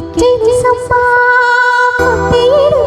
kịch trên sông ba con tiếng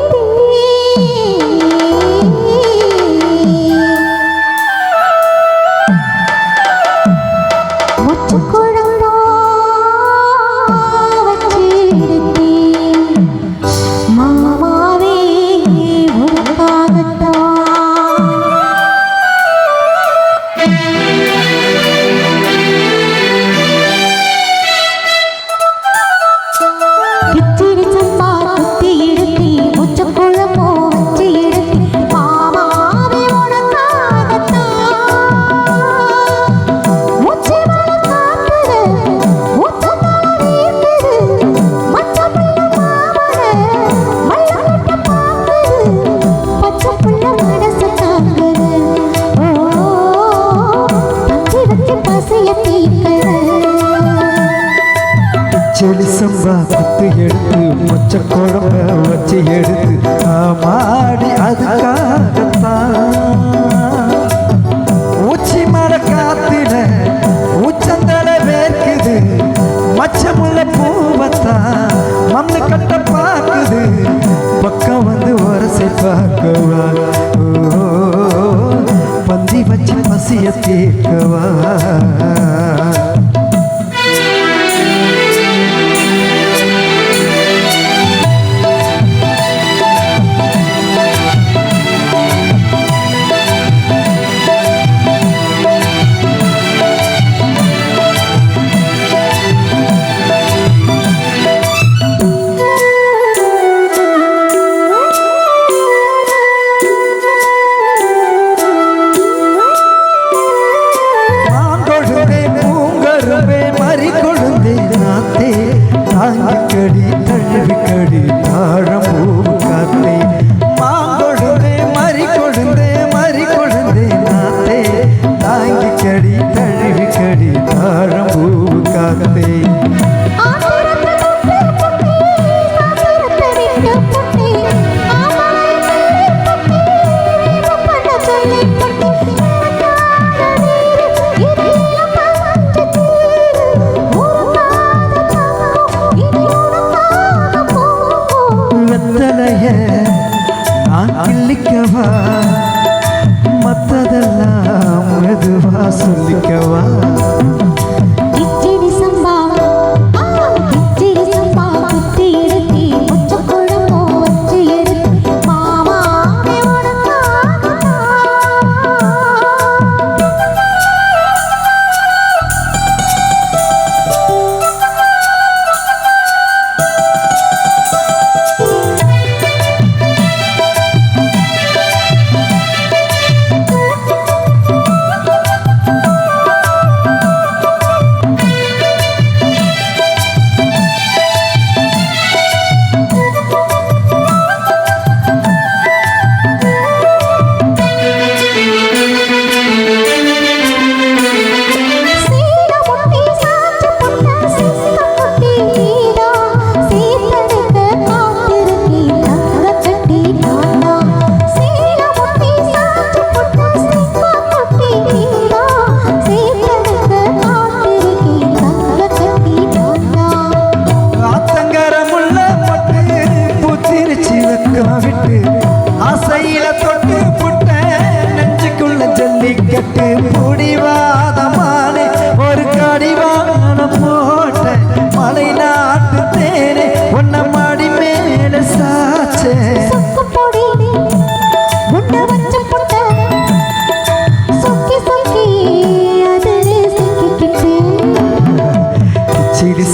சம்பா குத்து எடுத்து மொச்ச குழம்ப வச்சு எடுத்து ஆமாடி அதுக்காகத்தான். ஊச்சி மர காத்தில ஊச்சந்தலை வேர்க்குது மச்சமுள்ள பூவத்தான் மம்மு கட்ட பார்க்குது பக்கம் வந்து உரசை பார்க்குவா? சிந்திக்கவா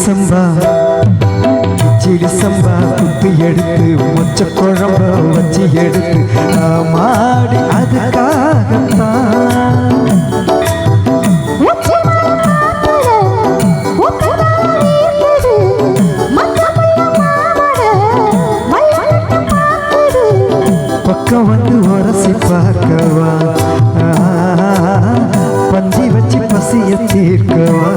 சம்பா கிச்சடி சம்பா குத்தி எடுத்து மொச்ச குழம்ப வச்சு எடுத்து மாடி அதுக்காகத்தான். பக்கம் வந்து உரசி பார்க்கவா? பஞ்சி வச்சு பசிய தீர்க்கவா?